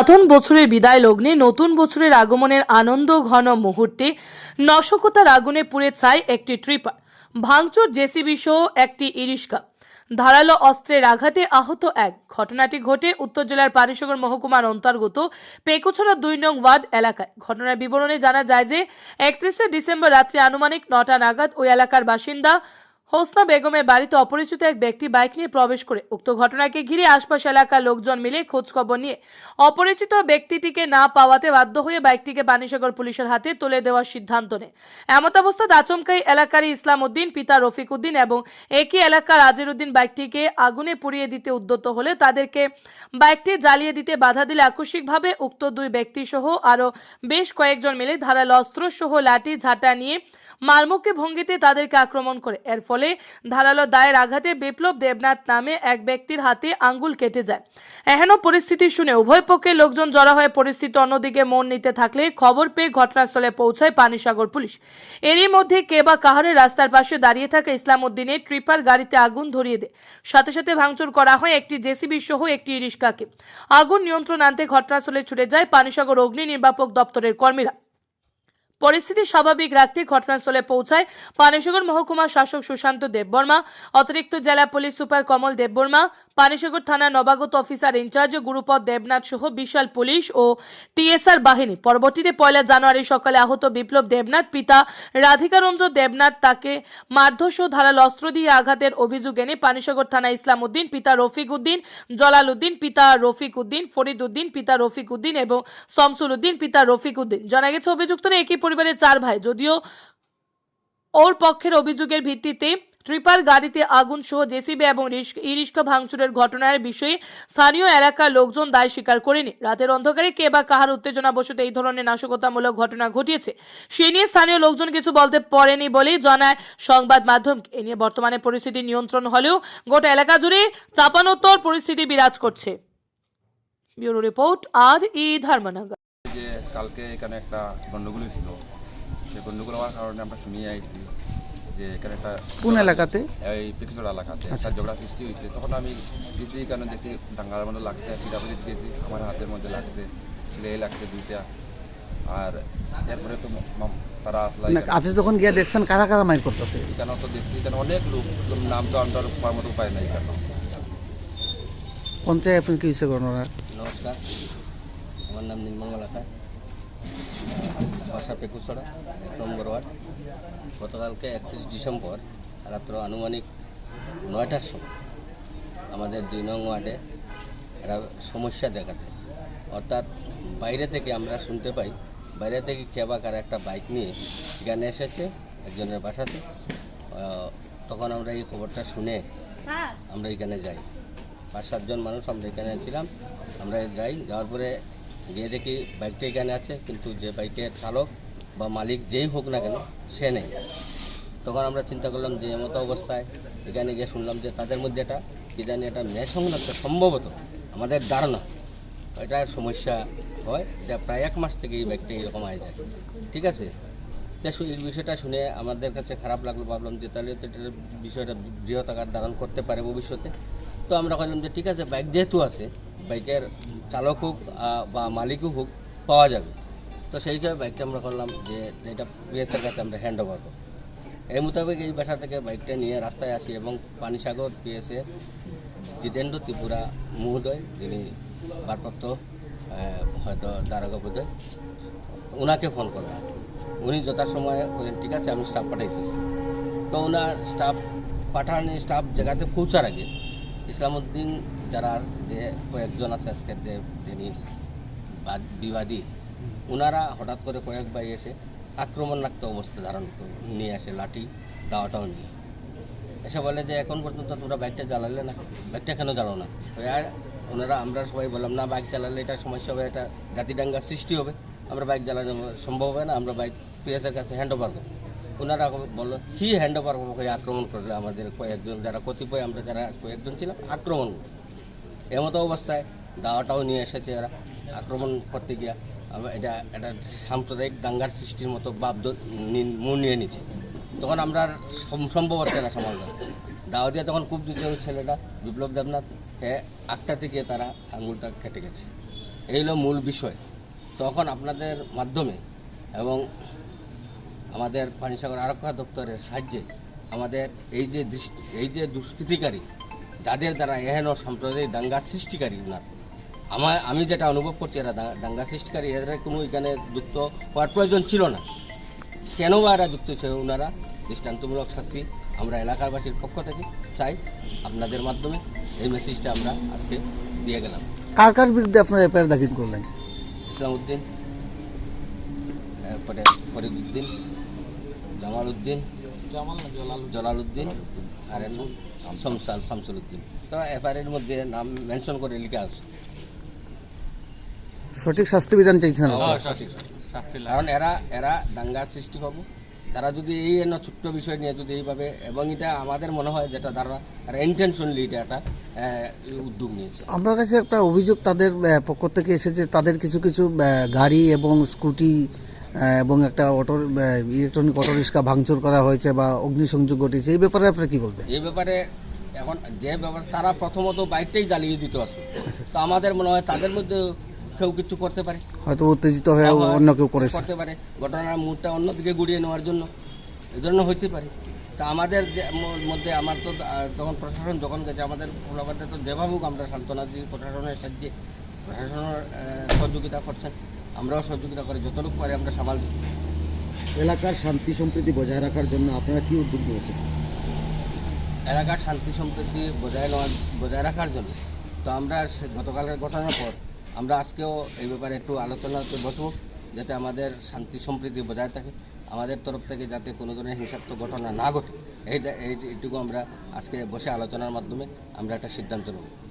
পুরাতন বছরের বিদায় লগ্নে নতুন বছরের আগমনের আনন্দ ঘন মুহূর্তে নশকতার আগুনে পুড়ে ছাই একটি ট্রিপার। ভাঙচুর জেসিবি সহ একটি ইরিশকা। ধারালো অস্ত্রের আঘাতে আহত এক। ঘটনাটি ঘটে উত্তর জেলার পারিসাগর মহকুমার অন্তর্গত পেকুছড়া দুই নং ওয়ার্ড এলাকায়। ঘটনার বিবরণে জানা যায় যে একত্রিশে ডিসেম্বর রাত্রি আনুমানিক নটা নাগাদ ওই এলাকার বাসিন্দা হোসনা বেগমের বাড়িতে অপরিচিত এক ব্যক্তি বাইক নিয়ে প্রবেশ করে। উক্ত ঘটনাকে ঘিরে আশপাশ এলাকার লোকজন মিলে খোঁজখবর নিয়ে অপরিচিত ব্যক্তিটিকে না পাওয়াতে বাধ্য হয়ে বাইকটিকে পানিসাগর পুলিশের হাতে তুলে দেওয়ার সিদ্ধান্ত নেয়। এমত আচমকাই এলাকার ইসলাম উদ্দিন পিতা রফিক উদ্দিন এবং একই এলাকার আজির উদ্দিন বাইকটিকে আগুনে পুড়িয়ে দিতে উদ্যত হলে তাদেরকে বাইকটি জ্বালিয়ে দিতে বাধা দিলে আকস্মিকভাবে উক্ত দুই ব্যক্তি সহ আরও বেশ কয়েকজন মিলে ধারালো অস্ত্র সহ লাঠি, ঝাঁটা নিয়ে মারমুখী ভঙ্গিতে তাদেরকে আক্রমণ করে। এর ফলে ধারালো দায়ের আঘাতে বিপ্লব দেবনাথ নামে এক ব্যক্তির হাতে আঙ্গুল কেটে যায়। এহেন পরিস্থিতি শুনে উভয় পক্ষে লোকজন জড়ো হয়ে পরিস্থিতি অন্যদিকে মন নিতে থাকলে খবর পেয়ে ঘটনাস্থলে পৌঁছায় পানিসাগর পুলিশ। এরই মধ্যে কে বা কাহারে রাস্তার পাশে দাঁড়িয়ে থাকা ইসলাম উদ্দিনের ট্রিপার গাড়িতে আগুন ধরিয়ে দেয়। সাথে সাথে ভাঙচুর করা হয় একটি জেসিবি সহ একটি রিস্কাকে আগুন নিয়ন্ত্রণ আনতে ঘটনাস্থলে ছুটে যায় পানিসাগর অগ্নি নির্বাপক দপ্তরের কর্মীরা। পরিস্থিতি স্বাভাবিক রাখতে ঘটনাস্থলে পৌঁছায় পানিসাগর মহকুমা শাসক সুশান্ত দেববর্মা, অতিরিক্ত জেলা পুলিশ সুপার কমল দেববর্মা, পানিসাগর থানা নবাগত অফিসার ইনচার্জ গুরুপদ দেবনাথ সহ বিশাল পুলিশ ও টিএসআর বাহিনী। পরবর্তীতে পয়লা জানুয়ারি সকালে আহত বিপ্লব দেবনাথ, পিতা রাধিকারঞ্জন দেবনাথ তাকে মারধসহ ধারাল অস্ত্র দিয়ে আঘাতের অভিযোগ এনে পানিসাগর থানা ইসলাম উদ্দিন, পিতা রফিক উদ্দিন, জলাল উদ্দিন, পিতা রফিক উদ্দিন, ফরিদ উদ্দিন, পিতা রফিক উদ্দিন এবং শমসুল উদ্দিন, পিতা রফিক উদ্দিন। জানা গেছে, অভিযুক্তরা একই পরিবারের চার ভাই। যদিও ওর পক্ষের অভিযোগের ভিত্তিতে ট্রিপার গাড়িতে আগুন সহ জেসিবি এবং রিস্ক- ই রিক্সা ভাঙচুরের ঘটনার বিষয়ে স্থানীয় এলাকার লোকজন দায় স্বীকার করেনি। রাতের অন্ধকারে কে বা কাহার উত্তেজনাবশত এই ধরনের নাশকতামূলক ঘটনা ঘটিয়েছে, সে নিয়ে স্থানীয় লোকজন কিছু বলতে পারেনি বলেই জানায় সংবাদ মাধ্যম। এ নিয়ে বর্তমানে পরিস্থিতি নিয়ন্ত্রণ হলেও গোটা এলাকা জুড়ে চাপানোত্তর পরিস্থিতি বিরাজ করছে। ব্যুরো রিপোর্ট আর ই ধর্মনগর। কালকে এখানে একটা গন্ডগোল ছিল। সেই গন্ডগোল হওয়ার কারণে আমরা শুনিয়ে আইছি যে এখানে একটা কোন এলাকাতে? এই পিকিসোর এলাকাতে আচ্ছা, একটা ঝগড়া সৃষ্টি হয়েছে। তখন আমি গেছি এখানে দেখছি ডাঙ্গার মধ্যে লাগছে সিরাপুরিত গেছি আমার হাতের মধ্যে লাগছে সিলাই লাগছে দুইটা। আর এরপরে তো তারা আসলে আপনি যখন গিয়ে দেখছেন কারা কারা মাইর করতেছে? এখানে তো দেখছি এখানে অনেক লোক নাম তো আমরা পাওয়ার মতো উপায় নাই এখানে। পঞ্চায়েত আপনি কি হয়েছে ঘটনা নমস্কার আমার নাম নির্মল মালাখা বাসা পেকুসড়া এক নম্বর ওয়ার্ড। গতকালকে একত্রিশ ডিসেম্বর রাত্র আনুমানিক নয়টার সময় আমাদের দুই নং ওয়ার্ডে একটা সমস্যা দেখা দেয়। অর্থাৎ বাইরে থেকে আমরা শুনতে পাই বাইরে থেকে কেবাকার একটা বাইক নিয়ে এখানে এসেছে একজনের বাসাতে। তখন আমরা এই খবরটা শুনে আমরা এখানে যাই। পাঁচ সাতজন মানুষ আমরা এখানে ছিলাম। আমরা যাই যাওয়ার পরে গিয়ে দেখি বাইকটা এখানে আছে, কিন্তু যে বাইকের চালক বা মালিক যেই হোক না কেন, সে নেই। তখন আমরা চিন্তা করলাম যে এমতো অবস্থায় এখানে গিয়ে শুনলাম যে তাদের মধ্যে একটা কি জানি একটা ন্যায়সংক্রান্ত সম্ভবত আমাদের ধারণা। এটা সমস্যা হয়, এটা প্রায় এক মাস থেকে এই বাইকটা এরকম হয়ে যায়। ঠিক আছে? এই বিষয়টা শুনে আমাদের কাছে খারাপ লাগল, ভাবলাম যে তাহলে তো এটার বিষয়টা বৃহৎ আকার ধারণ করতে পারে ভবিষ্যতে। তো আমরা বললাম যে ঠিক আছে, বাইক যেহেতু আছে বাইকের চালক হোক বা মালিকও হোক, পাওয়া যাবে। তো সেই হিসাবে বাইকটা আমরা করলাম যে এটা পিএসের কাছে আমরা হ্যান্ড ওভার করব এই মোতাবেক এই বাসা থেকে বাইকটা নিয়ে রাস্তায় আসি এবং পানিসাগর পিএসএ জিতেন্দ্র ত্রিপুরা মহোদয়, যিনি ভারপ্রাপ্ত হয়তো দারোগা বোধহয় ওনাকে ফোন করলাম। উনি যথাসময়ে বললেন, ঠিক আছে, আমি স্টাফ পাঠাইতেছি। তো ওনার স্টাফ পাঠানি স্টাফ জায়গাতে পৌঁছার আগে ইসলামউদ্দিন যারা যে কয়েকজন আছে আজকের যে যিনি বাদ- বিবাদী ওনারা হঠাৎ করে কয়েক ভাই এসে আক্রমণাত্মক অবস্থা ধারণ নিয়ে আসে লাঠি দাওয়াটাও নিয়ে। এসে বলে যে এখন পর্যন্ত তোমরা বাইকটা জ্বালালে না। বাইকটা কেন জ্বালাও না? আর ওনারা আমরা সবাই বললাম না বাইক চালালে এটা সমস্যা হবে এটা জাতিডাঙ্গার সৃষ্টি হবে। আমরা বাইক চালানো সম্ভব হবে না আমরা বাইক পিএসের কাছে হ্যান্ড ওভার করব ওনারা বলল কি হ্যান্ড ওভার করব আক্রমণ করলে আমাদের কয়েকজন যারা কতিপয় আমরা যারা কয়েকজন ছিলাম আক্রমণ। এমতো অবস্থায় দাওয়াটাও নিয়ে এসেছে এরা। আক্রমণ করতে গিয়া। এটা একটা সাম্প্রদায়িক দাঙ্গার সৃষ্টির মতো বাপ মন নিয়ে নিছে তখন আমরা সম্ভব হচ্ছে না সামাল দাওয়া দিয়ে তখন খুব দিচ্ছে ছেলেটা, বিপ্লব দেবনাথ। হ্যাঁ আটটা থেকে তারা আঙুলটা কেটে গেছে। এই হলো মূল বিষয়। তখন আপনাদের মাধ্যমে এবং আমাদের পানিসাগর আরক্ষা দপ্তরের সাহায্যে আমাদের এই যে দৃষ্টি, এই যে দুষ্কৃতিকারী যাদের দ্বারা এহেন সাম্প্রদায়িক দাঙ্গা সৃষ্টিকারী উনার আমার আমি যেটা অনুভব করছি এরা দাঙ্গা সৃষ্টিকারী এদের কোনো এখানে যুক্ত হওয়ার প্রয়োজন ছিল না। কেন বা এরা যুক্ত ছিল? ওনারা দৃষ্টান্তমূলক শাস্তি আমরা এলাকাবাসীর পক্ষ থেকে চাই। আপনাদের মাধ্যমে এই মেসেজটা আমরা আজকে দিয়ে গেলাম। কার কার বিরুদ্ধে আপনারা এফআইআর দাখিল করলেন? ইসলাম উদ্দিন এরপরে ফরিদ উদ্দিন জামাল উদ্দিন জলাল উদ্দিন আর এর শমসাল শামসুল উদ্দিন তো এফআইআর মধ্যে নাম মেনশন করে লিখে আছে সঠিক শাস্তি বিধান চাইছেন কারণ এরা এরা দাঙ্গা সৃষ্টি পাবো। তারা যদি এই এন ছোট্ট বিষয় নিয়ে যদি এইভাবে এবং এটা আমাদের মনে হয় যেটা তারা ইন্টেনশনলি এটা একটা উদ্যোগ নিয়েছে। আপনার কাছে একটা অভিযোগ তাদের পক্ষ থেকে এসেছে তাদের কিছু কিছু গাড়ি এবং স্কুটি এবং একটা অটো ইলেকট্রনিক অটো রিক্সা ভাঙচুর করা হয়েছে বা অগ্নিসংযোগ ঘটেছে এই ব্যাপারে আপনারা কি বলবেন? এই ব্যাপারে এখন যে ব্যাপার তারা প্রথমত বাইকটাই জ্বালিয়ে দিতে আসবে। তো আমাদের মনে হয় তাদের মধ্যে কেউ কিছু করতে পারে। হয়তো উত্তেজিত হয়ে অন্য কেউ করেছে। করতে পারে। ঘটনার মুডটা অন্যদিকে গুড়িয়ে নেওয়ার জন্য এই ধরনের হইতে পারে। তা আমাদের মধ্যে আমার তো তখন প্রশাসন যখন গেছে আমাদের তো যেভাবে হোক আমরা সান্ত্বনা দিই প্রশাসনের সাহায্যে প্রশাসনের সহযোগিতা করছেন। আমরাও সহযোগিতা করি যতটুকু পারি আমরা সামাল দিই এলাকার শান্তি সম্প্রীতি বজায় রাখার জন্য আপনারা কি উদ্যোগ নিয়েছেন? এলাকার শান্তি সম্প্রীতি বজায় নেওয়া বজায় রাখার জন্য। তো আমরা গতকালের ঘটনার পর আমরা আজকেও এই ব্যাপারে একটু আলোচনাতে বসবো যাতে আমাদের শান্তি সম্প্রীতি বজায় থাকে। আমাদের তরফ থেকে যাতে কোনো ধরনের হিংসাত্মক ঘটনা না ঘটে এইটা এই- এইটুকু আমরা আজকে বসে আলোচনার মাধ্যমে আমরা একটা সিদ্ধান্ত নেব।